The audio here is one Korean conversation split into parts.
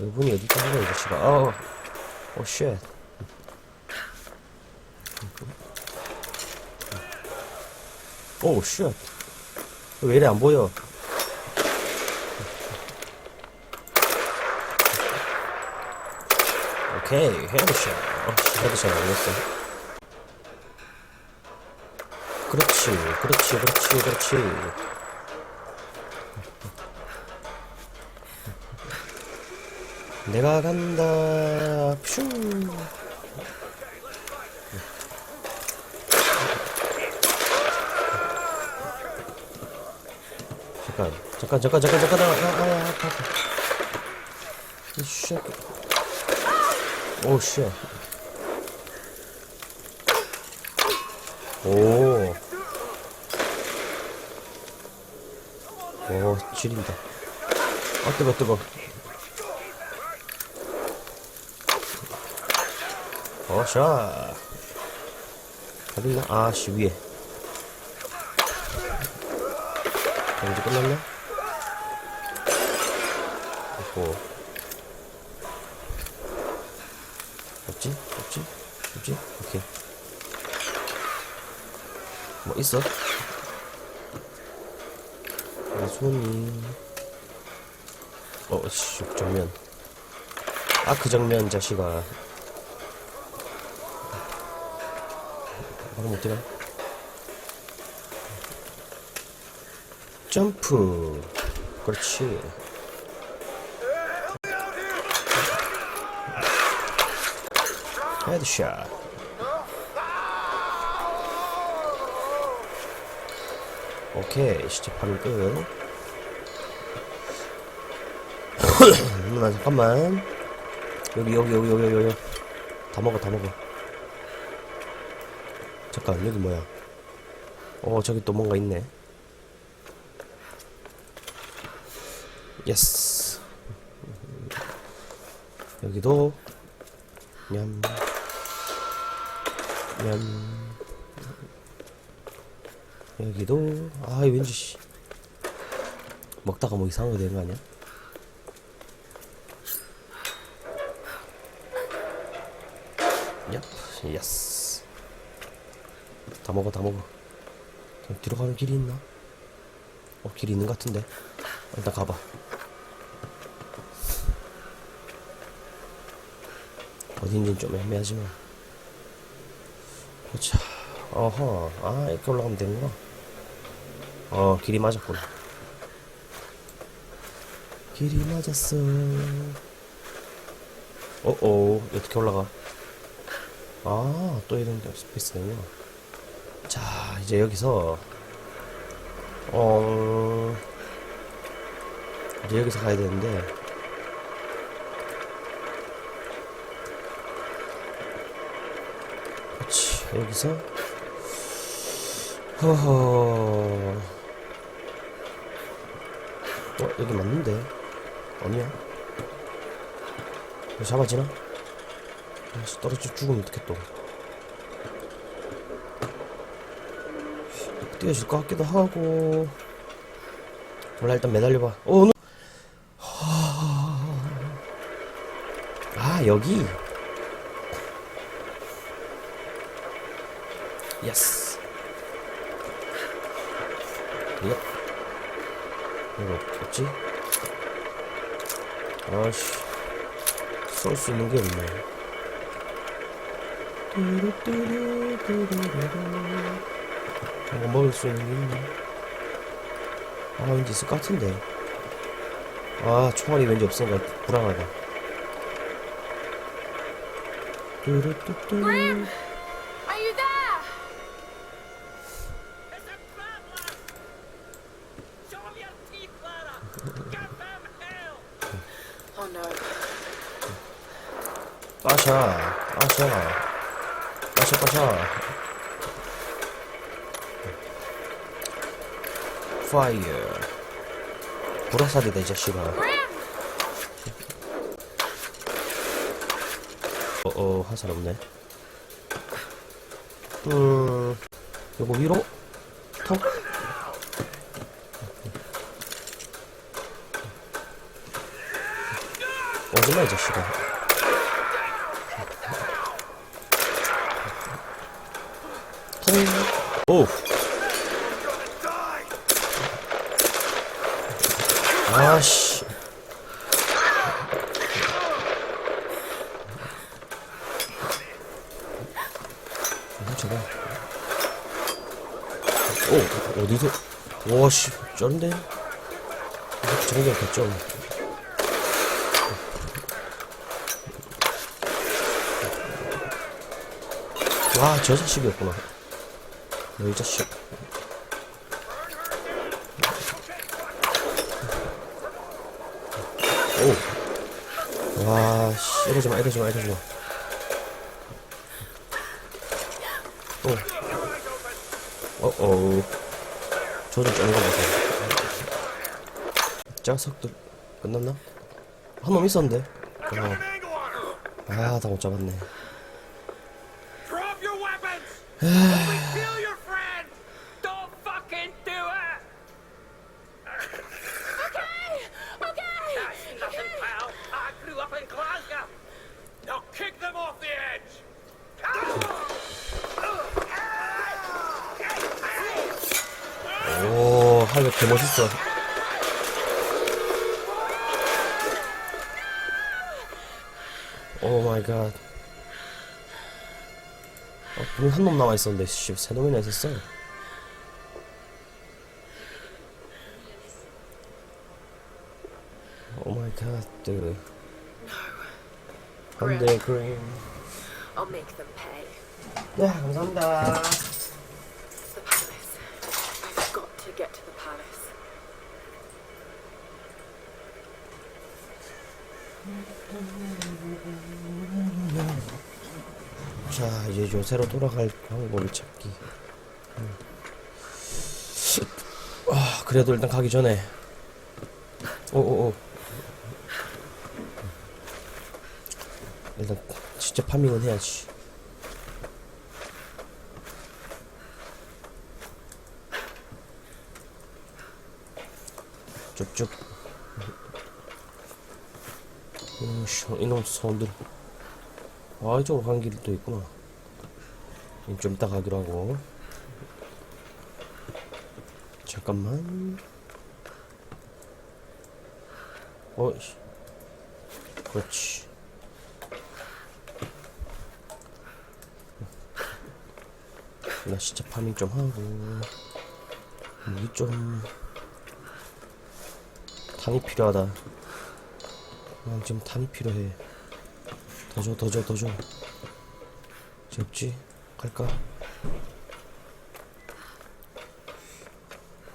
여분이 어디 있다는 거야, 이 자식아. 어, 오, 쉣. 오, 쉣. 왜 이래 안 보여? 오케이, 헤드샷. 어, 헤드샷 아니었어. 그렇지, 그렇지, 그렇지, 그렇지. 내가 간다. 퓨. 잠깐, 잠깐, 잠깐, 잠깐, 잠깐, 아, 아, 아, 아, 아파, 아파. 이 쉣. 오, 쉣. 오. 오, 지린다. 아, 뜨거, 뜨거. 어, 샤. 어딨나? 아, 씨, 위에. 자, 이제 끝났나? 없고. 없지? 없지? 없지? 오케이. 뭐 있어? 아, 손이. 어, 씨, 정면. 아, 그 정면, 자식아. 바로 어떻게 가? 점프. 그렇지. 헤드샷. 오케이, 시작하면 끝. 누나, 잠깐만. 여기, 여기, 여기, 여기, 여기. 다 먹어, 다 먹어. 잠깐, 여기 뭐야? 어, 저기 또 뭔가 있네. 예스. 여기도, 냠. 냠. 여기도, 아, 왠지, 씨. 먹다가 뭐 이상한 거 되는 거 아니야? 얍, 예스. 다 먹어, 다 먹어. 그럼 뒤로 가는 길이 있나? 어, 길이 있는 것 같은데. 일단 가봐. 어딘지는 좀 애매하지만. 그렇죠. 어허. 아, 이렇게 올라가면 되는구나. 어, 길이 맞았구나. 길이 맞았어. 어어, 어떻게 올라가? 아, 또 이런 데 스페이스 되구나. 자, 이제 여기서, 어, 이제 여기서 가야 되는데, 그렇지, 여기서, 허허, 어, 여기 맞는데? 아니야? 잡아지나? 아씨, 떨어져 죽으면 어떡해, 또. 뛰어질 것 같기도 하고. 몰라 일단 매달려봐. 어 오늘. 아 여기. 예스 이거 이거 없지? 아씨. 쏠 수 있는 게 없네. 뚜루뚜루뚜루루루. 이거 먹을 수 있는 게 있나? 아, 왠지 있을 것 같은데. 아, 총알이 왠지 없으니까 불안하다. 뚜루뚜뚜. Oh. 빠샤, 빠샤. 빠샤, 빠샤. 파이어. 불화살이다, 이 자식아. 어어, 화살 없네. 음, 요거 위로? 턱? 오, 하지 마, 이 자식아. 통. 오. 아씨. 훔쳐봐. 오, 어디서? 와씨, 쩔은데? 정경 됐죠? 와, 저 자식이었구나. 너이 자식. 오. 와, 씨, 이러지 마, 이러지 마, 이러지 마. 오. 어, 어. 저좀 짠가 보다. 짝석들 끝났나? 한 놈 있었는데. 어. 아, 다 못 잡았네. Your weapons! we kill your friend! Don't fucking do it! Okay, okay. That's nothing, pal. I grew up in Glasgow. Now kick them off the edge! 오, 할배 개 멋 있어. 오 마이 갓. 어, 분명 한놈 남아 있었는데, 씨, 세 놈이나 있었어. 오 마이 갓, dude. 안돼, 그림. I'll make them pay. 네, 감사합니다. The palace. I've got to get to the palace. 자, 이제 요새로 돌아갈 방법을 찾기. 음. 아, 그래도 일단 가기 전에. 오오오. 일단 진짜 파밍은 해야지. 쭉쭉. 음, 씨, 이놈 손들. 아, 이쪽으로 가는 길도 있구나. 좀 이따 가기로 하고. 잠깐만. 어, 씨. 그렇지. 나 진짜 파밍 좀 하고. 무기 좀. 탄이 필요하다. 난 지금 탄이 필요해. 더 줘, 더 줘, 더 줘. 없지? 갈까?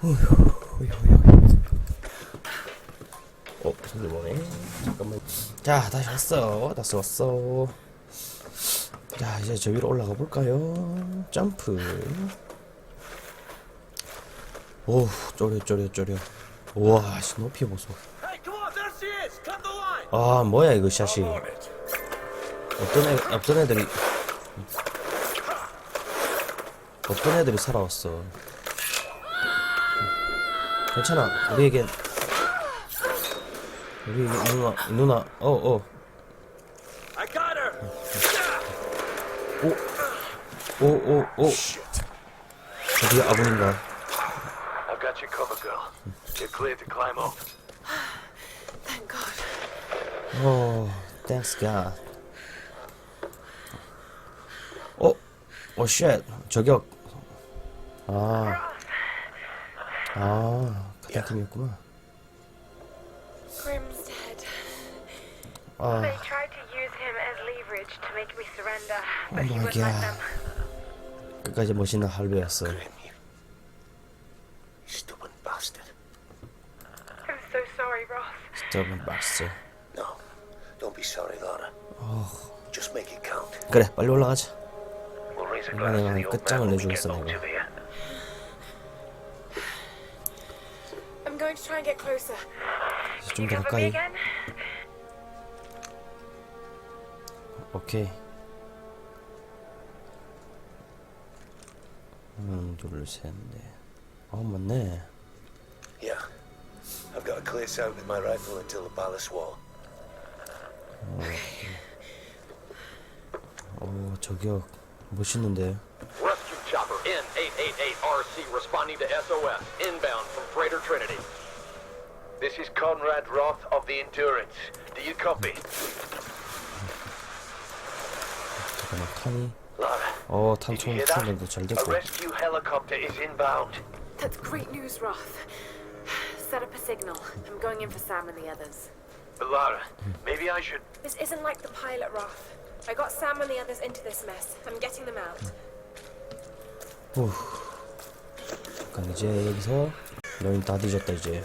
어휴, 어휴. 어, 손님 오네. 잠깐만. 자, 다시 왔어. 다시 왔어. 자, 이제 저 위로 올라가 볼까요? 점프. 오우, 쪼려, 쪼려, 쪼려. 우와, 씨, 높이 보소. 아, 뭐야, 이거 샷이. 어떤 애, 어떤 애들이 어떤 애들이 살아왔어. 괜찮아. 우리에겐 우리 이 누나, 이 누나, 어, 어! 오, 오, 오. 어디 아군인가? I've got you covered, girl. You're cleared to climb up. 어, thanks God. 어, 어, 쉣. 저격. 아, 아, 팀이었구나. Grim's dead. 아. They tried to use him as leverage to make me surrender, Oh but he my wouldn't let god. them. 끝까지 멋있는 할배였어. Stupid bastard. I'm so sorry, Ross. stubborn bastard. No, don't be sorry, Laura. Just make it count. 그래, 빨리 올라가자. We'll raise a 내가 glass to the old 끝장을 man when we get 내주겠어, home 내가. to the end. I'm going to try and get closer. 좀 더 Cover me 가까이. again? 오케이. 하나, 둘, 셋, 넷. 아, 맞네. Yeah. I've got a clear sight with my rifle until the palace wall. 어, 어 저기요 멋있는데. Rescue chopper N888RC responding to SOS inbound from Freighter Trinity. This is Conrad Roth of the Endurance. Do you copy? 잠깐만 탄이. 어 탄총 충전도 잘 됐고. A rescue helicopter is inbound. That's great news, Roth. Set up a signal. I'm going in for Sam and the others. But Lara, maybe I should This isn't like the pilot, Roth. I got Sam and the others into this mess. I'm getting them out. 후. 잠깐 이제 여기서 너희 다 뒤졌다 이제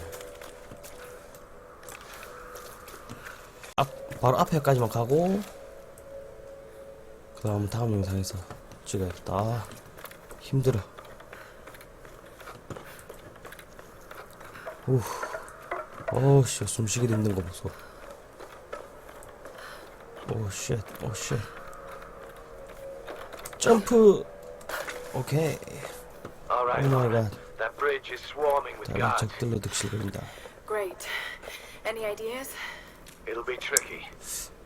앞 바로 앞에까지만 가고 그 다음 다음 영상에서 찍어야겠다 아, 힘들어 우 어우씨 숨쉬기도 힘든 거 보소 오쉣 오쉣 점프 오케이 All right, Oh my Lara. God. That bridge is swarming with 다른. 적들로 득실 걸린다 Great. Any ideas? It'll be tricky.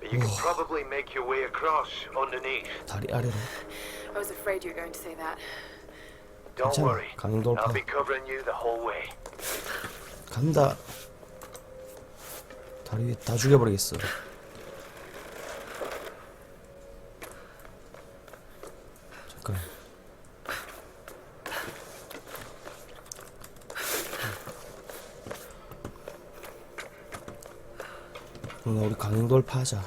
But you can probably make your way across underneath. 다리 아래로 I was afraid you were going to say that. Don't worry. 강돌파. I'll be covering you the whole way. 간다 다리 다 죽여버리겠어 잠깐 누나 우리 강돌파 하자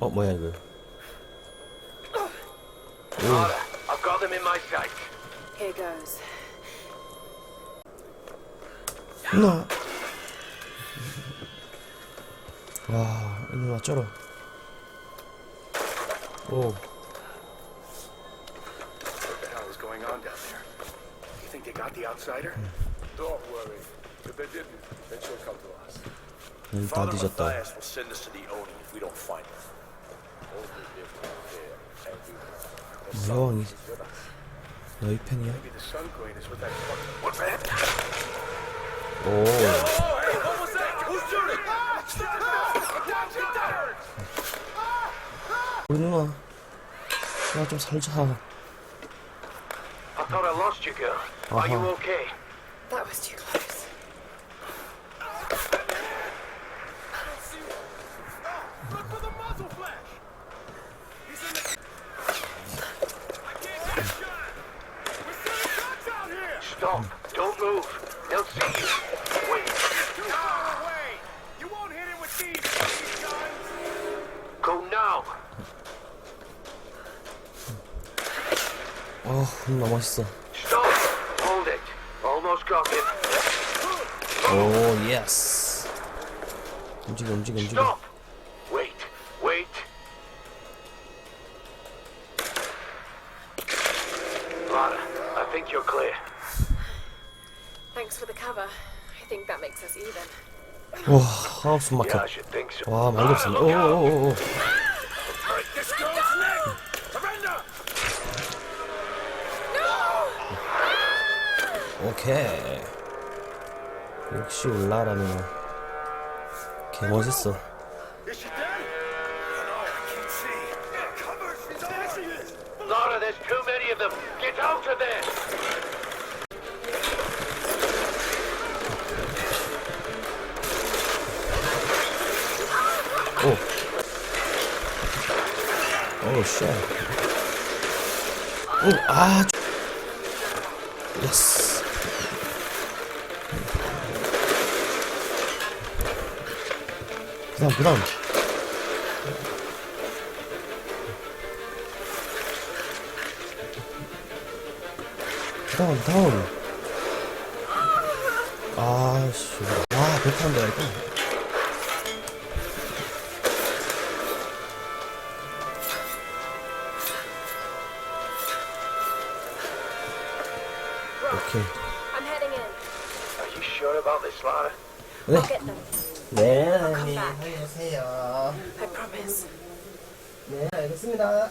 어 뭐야 이거 Lara, I've got them in my sight. Here goes. 누나 와 누나 쩔어 오 What the hell is going on down there? You think they got the outsider? Don't worry. If they didn't, then she'll come to us. 여기 다 뒤졌다 Matthias will send us to the Oni if we don't find him. Only if we're there and we The 여왕이 Sun is with us. 너희 편이야? Maybe 우리 누나 누나 좀 살자 I thought I lost you, girl. Are you Uh-huh. okay? That was too close. Look for the muzzle flash! He's in the... I can't get a shot! We're sending guns out here! Stop. Don't move. They'll see you. Go now. 어 누나 멋있어 Stop. Hold it. Almost got him. 오 예스 움직여 움직여 움직여 Stop. Wait. Wait. Lara, I think you're clear. Thanks for the cover. I think that makes us 오케이 역시 올라라는 개 멋있어! Lara, there's too many of them. Get out of there. 오 쉣. 오아 예스 그다음 그다음 그다음 다음 아씨 와 배타는 데가 있구나 오케이 I'm 네 back. 안녕히 계세요 I promise. 네 알겠습니다